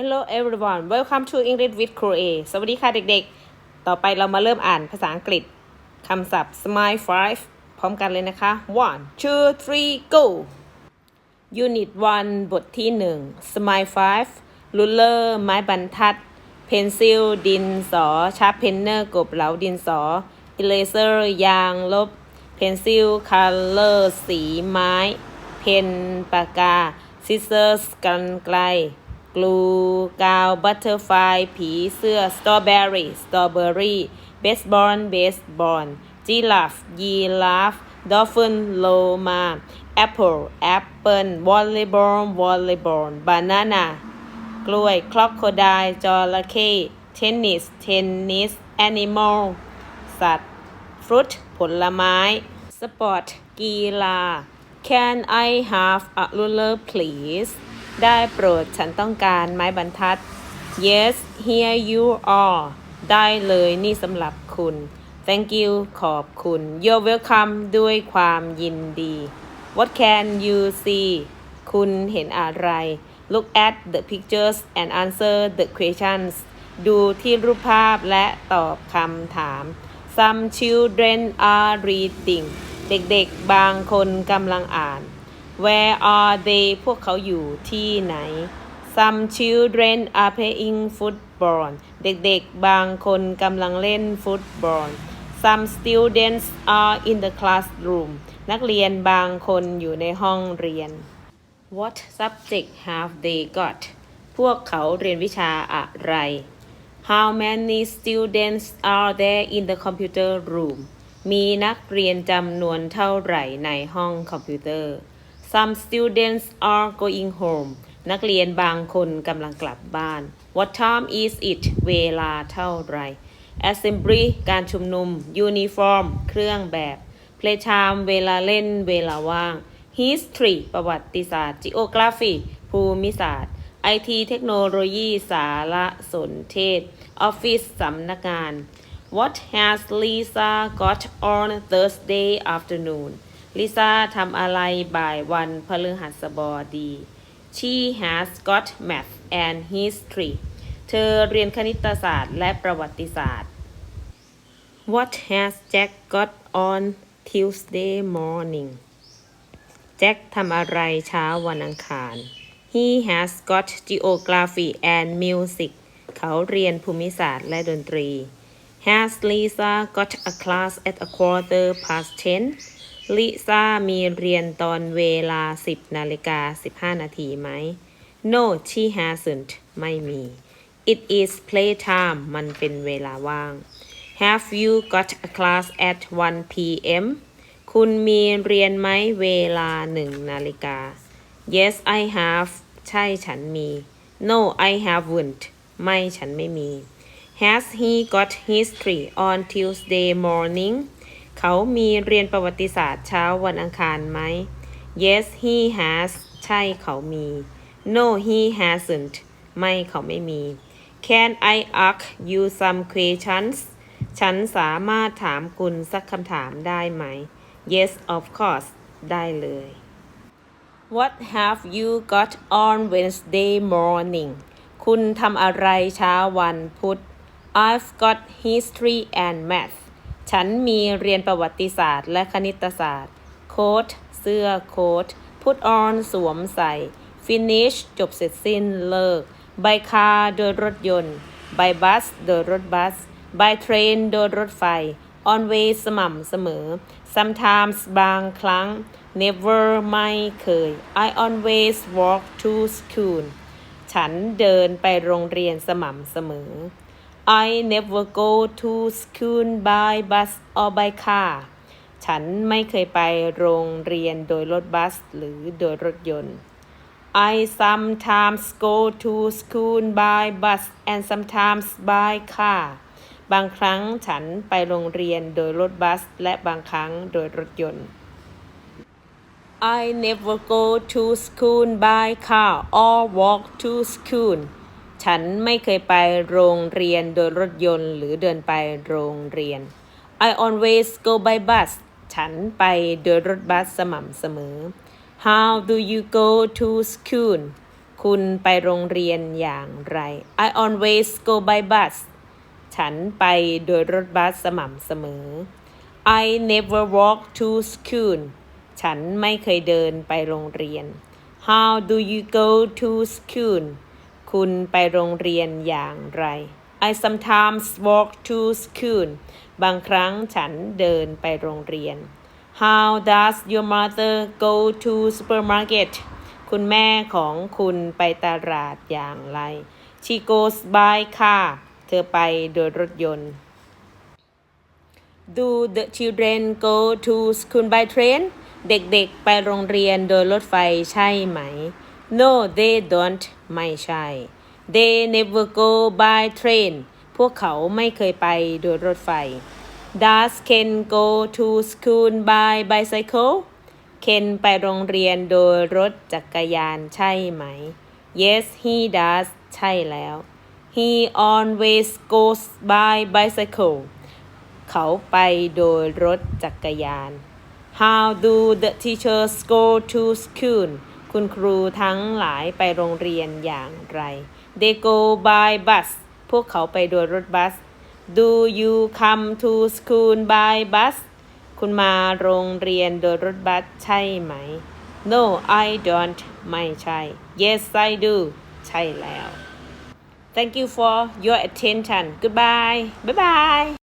Hello everyone welcome to English with Cru A สวัสดีค่ะเด็กๆ ต่อไปเรามาเริ่มอ่านภาษาอังกฤษคำศัพท์ smile five พร้อมกันเลยนะคะ one two three go Unit 1บทที่1 Smile 5 Ruler ไม้บรรทัด Pencil ดินสอ Sharpener กบเหลาดินสอ Eraser ยางลบ Pencil Color สีไม้ Pen ปากกา Scissors กันไกล กลูกาวบัตเตอร์ไฟผีเสื้อสตรอเบอรี่สตรอเบอรี่เบสบอลเบสบอลจีลาฟยีลาฟดอฟฟินโลมาแอปเปิลแอปเปิลวอลเลย์บอลวอลเลย์บอลบานานากล้วยคล็อกโคดายจระเข้เทนนิสเทนนิสแอนิมอลสัตว์ฟรุตผลไม้สปอร์ตกีฬา Can I have a ruler please ได้โปรดฉันต้องการไม้บรรทัด Yes here you are ได้เลยนี่สำหรับคุณ Thank you ขอบคุณ You're welcome ด้วยความยินดี What can you see คุณเห็นอะไร Look at the pictures and answer the questions ดูที่รูปภาพและตอบคำถาม Some children are reading เด็กๆบางคนกำลังอ่าน Where are they พวกเขาอยู่ที่ไหน Some children are playing football เด็กๆ บางคนกำลังเล่นฟุตบอล Some students are in the classroom นักเรียนบางคนอยู่ในห้องเรียน What subject have they got พวกเขาเรียนวิชาอะไร How many students are there in the computer room มีนักเรียนจำนวนเท่าไหร่ในห้องคอมพิวเตอร์ Some students are going home นักเรียนบางคนกำลังกลับบ้าน What time is it เวลาเท่าไหร่ Assembly การชุมนุม Uniform เครื่องแบบ Playtime เวลาเล่นเวลาว่าง History ประวัติศาสตร์ Geography ภูมิศาสตร์ IT เทคโนโลยีสารสนเทศ Office สำนักงาน What has Lisa got on Thursday afternoon ลิซ่าทำอะไรบ่ายวันพฤหัสบดี She has got math and history เธอเรียนคณิตศาสตร์และประวัติศาสตร์ What has Jack got on Tuesday morning แจ็คทำอะไรเช้าวันอังคาร He has got geography and music เขาเรียนภูมิศาสตร์และดนตรี Has Lisa got a class at a quarter past ten ลิซ่ามีเรียนตอนเวลา 10นาฬิกา15 นาทีไหม No she hasn't ไม่มี It is playtime มันเป็นเวลาว่าง Have you got a class at 1 p.m. คุณมีเรียนไหมเวลาหนึ่งนาฬิกา Yes I have ใช่ฉันมี No I haven't ไม่ฉันไม่มี Has he got history on Tuesday morning เขามีเรียนประวัติศาสตร์เช้าวันอังคารไหม Yes he has ใช่เขามี No he hasn't ไม่เขาไม่มี Can I ask you some questions ฉันสามารถถามคุณสักคำถามได้ไหม Yes of course ได้เลย What have you got on Wednesday morning คุณทำอะไรเช้าวันพุธ I've got history and math ฉันมีเรียนประวัติศาสตร์และคณิตศาสตร์ Coat เสื้อโค้ท Put on สวมใส่ Finish จบเสร็จสิ้นเลิก By car โดยรถยนต์ By bus โดยรถบัส By train โดยรถไฟ On way สม่ำเสมอ Sometimes บางครั้ง Never ไม่เคย I always walk to school ฉันเดินไปโรงเรียนสม่ำเสมอ I never go to school by bus or by car ฉันไม่เคยไปโรงเรียนโดยรถบัสหรือโดยรถยนต์ I sometimes go to school by bus and sometimes by car บางครั้งฉันไปโรงเรียนโดยรถบัส และบางครั้งโดยรถยนต์ I never go to school by car or walk to school ฉันไม่เคยไปโรงเรียนโดยรถยนต์หรือเดินไปโรงเรียน I always go by bus ฉันไปโดยรถบัสสม่ำเสมอ How do you go to school คุณไปโรงเรียนอย่างไร I always go by bus ฉันไปโดยรถบัสสม่ำเสมอ I never walk to school ฉันไม่เคยเดินไปโรงเรียน How do you go to school คุณไปโรงเรียนอย่างไร I sometimes walk to school บางครั้งฉันเดินไปโรงเรียน How does your mother go to supermarket คุณแม่ของคุณไปตลาดอย่างไร She goes by car เธอไปโดยรถยนต์ Do the children go to school by train เด็กๆ ไปโรงเรียนโดยรถไฟใช่ไหม No they don't ไม่ใช่ They never go by train พวกเขาไม่เคยไปโดยรถไฟ Does Ken go to school by bicycle เคนไปโรงเรียนโดยรถจักรยานใช่ไหม Yes he does ใช่แล้ว He always goes by bicycle เขาไปโดยรถจักรยาน How do the teachers go to school คุณครูทั้งหลายไปโรงเรียนอย่างไร They go by bus พวกเขาไปโดยรถบัส Do you come to school by bus คุณมาโรงเรียนโดยรถบัสใช่ไหม No I don't ไม่ใช่ Yes I do ใช่แล้ว Thank you for your attention. Goodbye. Bye bye.